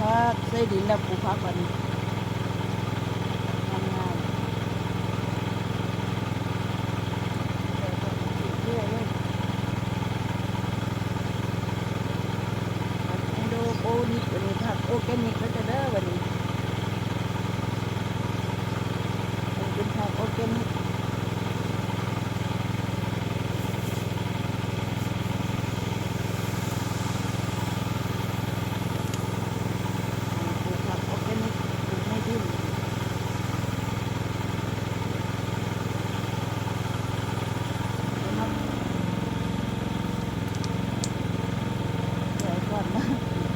พักใส่ดินแล้วปลูกพักวันนี้ทำงานเรื่อยๆเลยผักไอโดโปนิกวันนี้ผักโอแกนิกแล้วจะเด้อวันนี้มันเป็นผักโอร์แกนิก ปลูกผักออร์แกนิกปลูกไม่ดิ้นนะครับเดี๋ยวก่อนนะ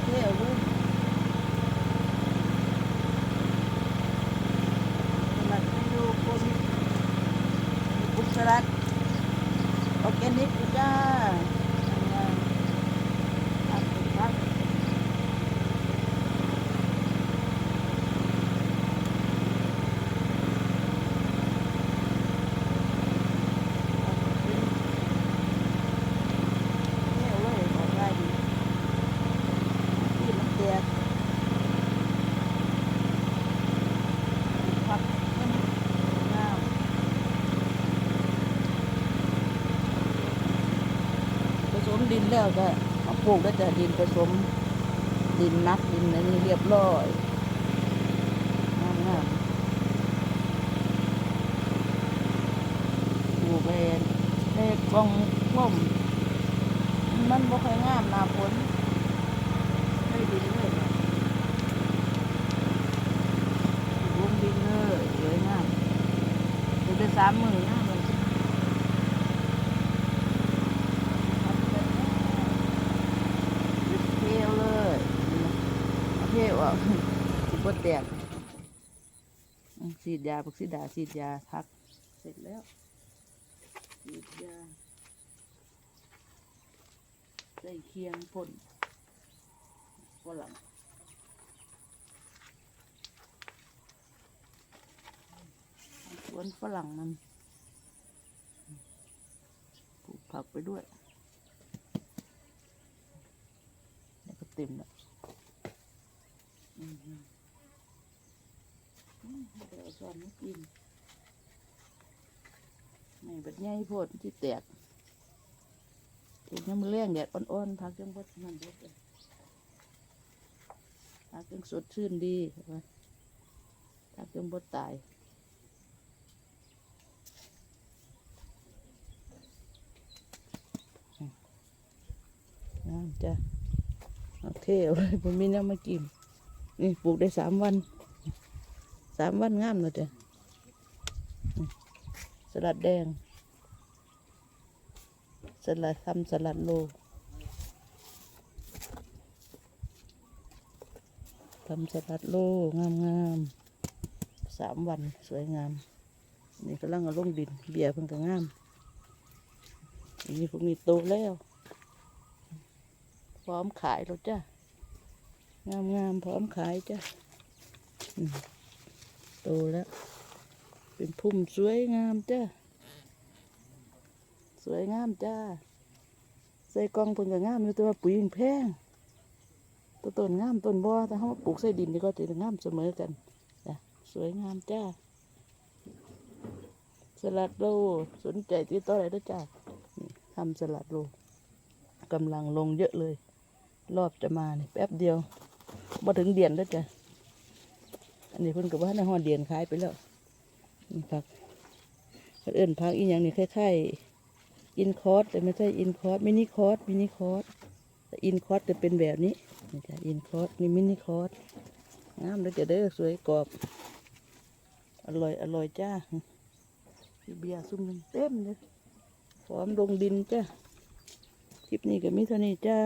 เที่ยวลูกสลัดให้ดูคนมี รัตออร์แกนิกจ้าทำงานทำเป็นพัก เนี่ยเว้ยบอกได้ดีที่มันแตกผักมันงามผสม ดินแล้วก็มาปลูกก็จะดินผสม ดินนักดินอันนี้เรียบร้อยงามงามปลูกไปในกองพ่มมันบ่ค่อยงามนาฝนไม่ดินเลยนะลงดินเลยสวยงามดูได้สามหมือนะมันเที่ยวเลย เที่ยวอะสิบแตกฉีดยาปักสีดาฉีดยาพัก เสร็จแล้วฉีดยาใส่เคียงพ่นฝรั่งสวนฝรั่งมันปลูกผักไปด้วยนี่ก็เต็มแล้วอืมอืมอืม เดี๋ยวเอาช้อนมากินไม่แบบใหญ่โพดที่แตกถึงน้ำเลี้ยงแดดอ่อนๆพักจังบดนั่นบดเลยพักจังสดชื่นดีพักจังบดตายน้ำจ้ะเอาเทเอาเลยผมมีน้ำมากิน นี่ปลูกได้สามวัน สามวันงามเลยจ้ะสลัดแดง สลัดทำสลัดโลทำสลัดโลงามงามสามวันสวยงาม นี่กำลังเอาลงดิน เบียร์เพิ่งก็งามนนี้พวกนี้โตแล้ว พร้อมขายแล้วจ้ะ งามงามพร้อมขายจ้ะ โตแล้ว เป็นพุ่มสวยงามจ้ะสวยงามจ้า ใส่กองเพิ่นก็งามอยู่แต่ว่าปุ๋ยมันแพงตัวต้นงามต้นบ่แต่เฮามาปลูกใส่ดินนี่ก็จะงามเสมอกันจ้ะสวยงามจ้าสลัดโลสนใจติดต่อได้เด้อจ้าทำสลัดโลกำลังลงเยอะเลย รอบจะมาเนี่ยแป๊บเดียวบ่ถึงเดือนแล้วจ้ะ อันนี้เพิ่นก็ว่าในห้อเดือนขายไปแล้วนี่ผักเพิ่นเอิ้นผักอีหยังนี่คล้ายๆอินคอร์สแต่ไม่ใช่อินคอร์สมินิคอร์สมินิคอร์สแต่อินคอร์สจะเป็นแบบนี้นี่จ้ะอินคอร์สนี่มินิคอร์สงามเลยจะเด้สวยกรอบ อร่อยอร่อยจ้าเบียร์ซุ่มเต็มเลยพร้อมลงดินจ้าคลิปนี้ก็มีเท่านี้จ้า